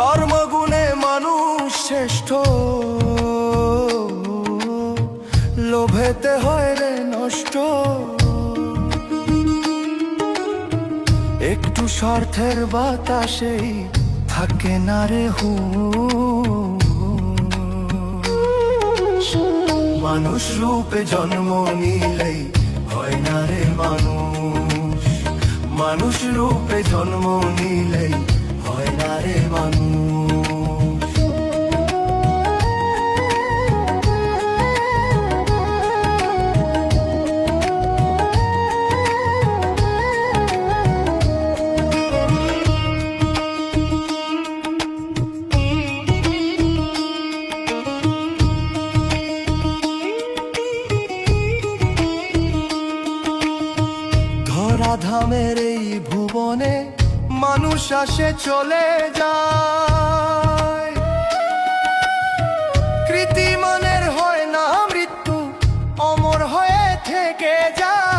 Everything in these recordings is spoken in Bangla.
কর্মগুণে মানুষ শ্রেষ্ঠ। লোভেতে হয় রে নষ্ট। একটু স্বার্থের বাতাসেই থাকে না রে হু মানুষ রূপে জন্ম নিলেই হয় না রে মানুষ। মানুষ রূপে জন্ম নিলেই হয় না রে মানুষ। ধরাধামের এই ভুবনে মানুষ আসে, চলে যায়। কৃতিমানের হয় না মৃত্যু, অমর হয়ে থেকে যায়।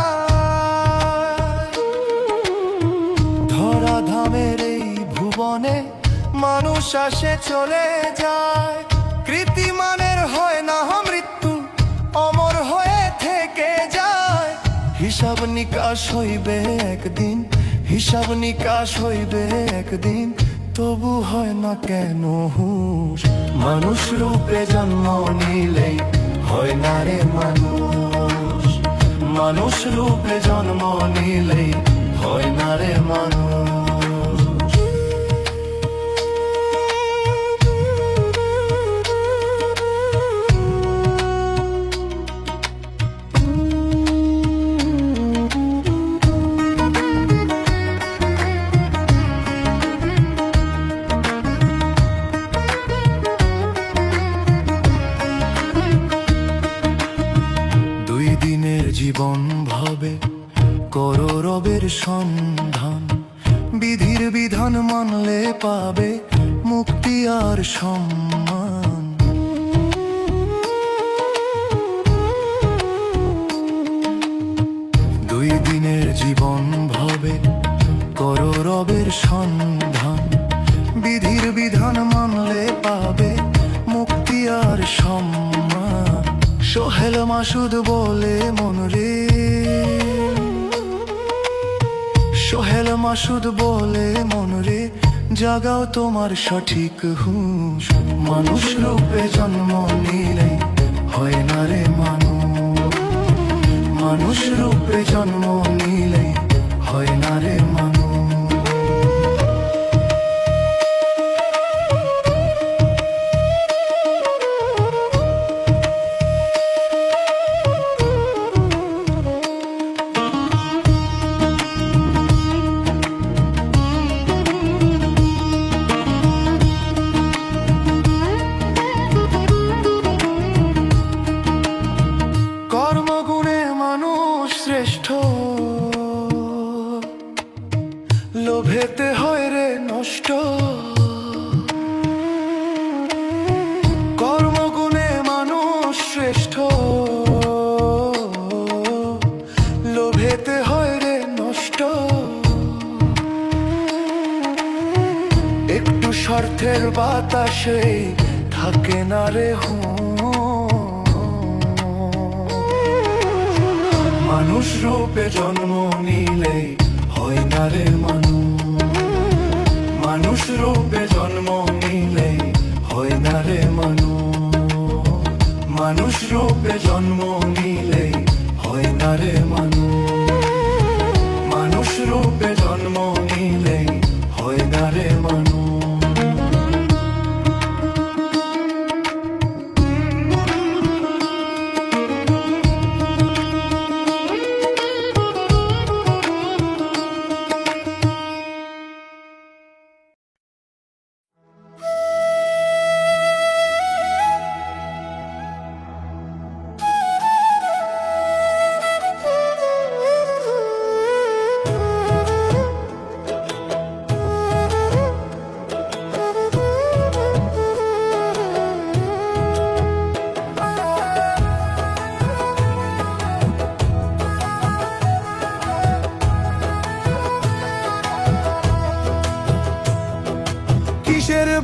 ধরাধামের এই ভুবনে মানুষ আসে, চলে যায়। কৃতিমানের হয় হইবে একদিন, হিসাব নিকাশ হইবে একদিন। তবু হয় না কেন হুশ? মানুষ রূপে জন্ম নিলেই হয় না রে মানুষ। মানুষ রূপে জন্ম নিলেই হয় না রে মানুষ। জীবন ভাবে, করো রবের সন্ধান। বিধির বিধান মানলে পাবে মুক্তি আর সম্মান। দুই দিনের জীবন ভাবে, করো রবের সন্ধান। বিধির বিধান মানলে পাবে মুক্তি আর সম্মান। সোহেল মাসুদ বলে মন রে। সোহেল মাসুদ বলে মন রে, জাগাও তোমার সঠিক হুঁশ। মানুষ রূপে জন্ম নিলে হয় না রে মানুষ। মানুষ রূপে জন্ম নিলে লোভেতে হয় রে নষ্ট। একটু স্বার্থের বাতাসে থাকে না রে মানুষ রূপে জন্ম নিলে হয় না রে মানুষ মানুষ রূপে জন্ম নিলে হয় না রে মানুষ মানুষ রূপে জন্ম নিলে হয় না রে মানুষ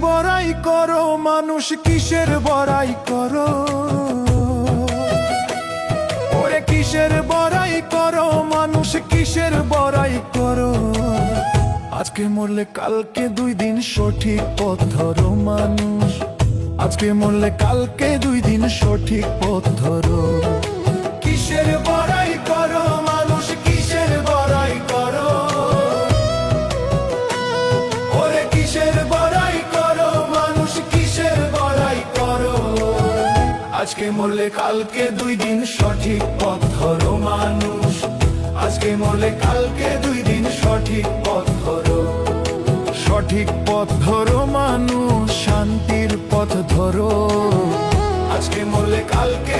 বড়াই করো, মানুষ কিসের বড়াই করো? ওরে কিসের বড়াই করো, মানুষ কিসের বড়াই করো? আজকে মরলে কালকে দুই দিন সঠিক পথ ধরো, মানুষ। আজকে মরলে কালকে দুই দিন সঠিক পথ ধরো। কিসের বড়াই মরলে কালকে দুই দিন সঠিক পথ ধরো মানুষ। আজকে মরলে কালকে দুই দিন সঠিক পথ ধরো। সঠিক পথ ধরো মানুষ, শান্তির পথ ধরো। আজকে মরলে কালকে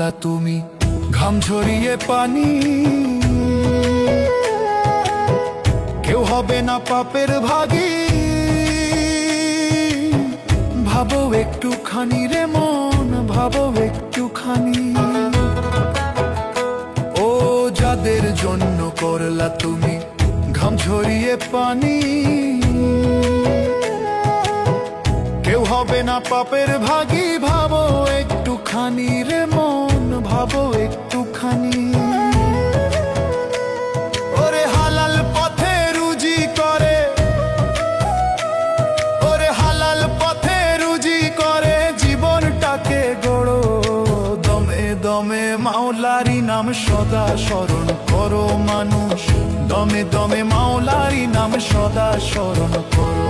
করলা তুমি, ঘাম ঝরিয়ে পানি। কেউ হবে না পাপের ভাগী। ভাবো একটুখানি রে মন, ভাবো একটুখানি। ও যাদের জন্য করলা তুমি, ঘাম ঝরিয়ে পানি। কেউ হবে না পাপের ভাগী, ভাবো একটুখানি রে মন। ভাবো একটুখানি। ওরে হালাল পথে রুজি করে। ওরে হালাল পথে রুজি করে, জীবনটাকে গড়ো। দমে দমে মাওলারি নাম সদা স্মরণ করো মানুষ। দমে দমে মাওলারি নাম সদা স্মরণ করো।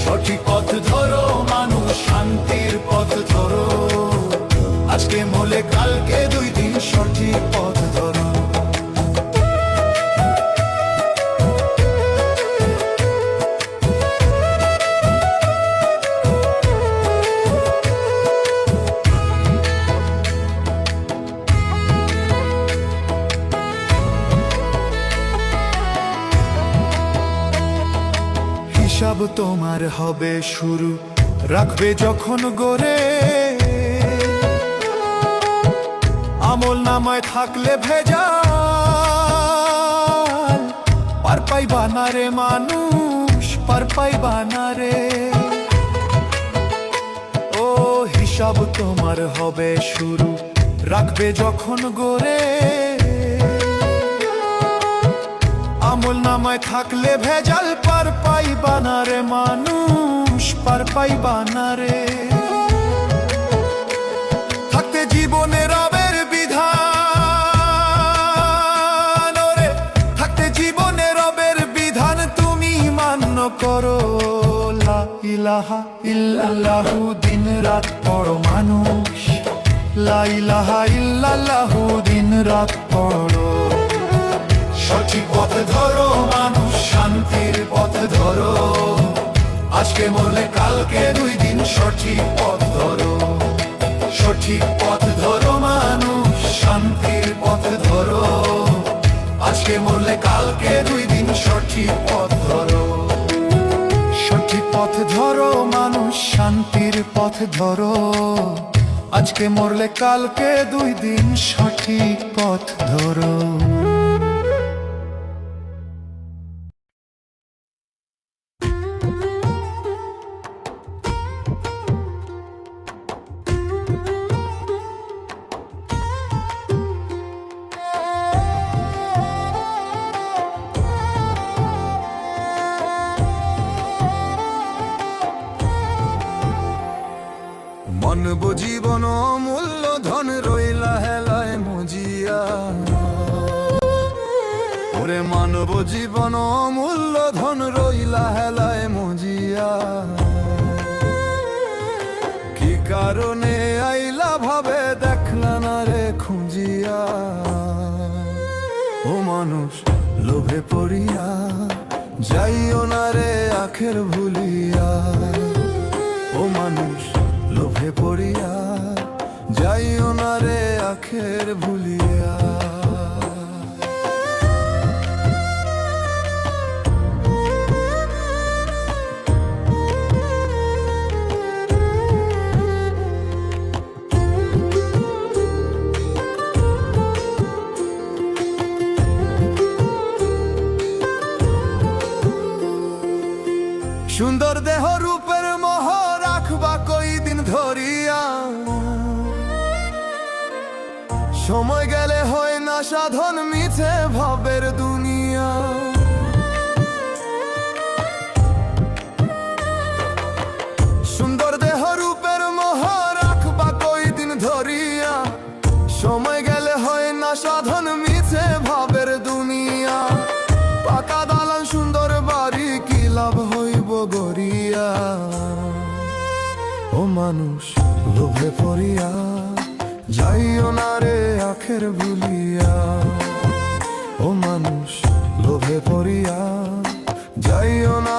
সঠিক পথ ধরো মানুষ, শান্তির পথ ধরো। আজকে মলে, কালকে দুই দিন সঠিক পথ ধরো। হিসাব তোমার হবে শুরু। রাখবে যখন গড়ে আমল নামায় থাকলে ভেজা পার পাই বানারে মানুষ, পার পাই বানারে ও, হিসাব তোমার হবে শুরু, রাখবে যখন গড়ে আমল নামায় থাকলে ভেজাল, পার পাই বানারে মানুষ, পার পাই বানারে থাকতে জীবনে লা ইলাহা ইল্লাল্লাহু দিন রাত পড়ো মানুষ। লা ইলাহা ইল্লাল্লাহু দিন রাত পড়ো। সঠিক পথ ধরো মানুষ, শান্তির পথ ধরো। আজকে মরলে কালকে দুই দিন সঠিক পথ ধরো। সঠিক পথ ধরো মানুষ, শান্তির পথ ধরো। আজকে মরলে কালকে দুই দিন সঠিক পথ ধরো। সঠিক পথ ধরো, মানুষ শান্তির পথ ধরো। আজকে মরলে কালকে দুই দিন সঠিক পথ ধরো। মানব জীবন মূল্য ধন রইলা হেলায় মজিয়া। ওরে মানব জীবন মূল্য ধন রইলা হেলায় মজিয়া। কি কারণে আইলা ভাবে দেখলা না রে খুঁজিয়া। ও মানুষ, লোভে পড়িয়া, যাইও না রে আখের ভুলিয়া। ও মানুষ পড়িয়া যাইও না রে আখের ভুলিয়া। চোখের ভুলিয়া ও মানুষ লোভে পড়িয়া যাইও না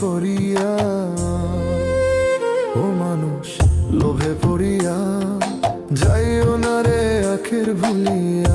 করিয়া ও মানুষ লোভে পড়িয়া যাইও না রে আখের ভুলিয়া।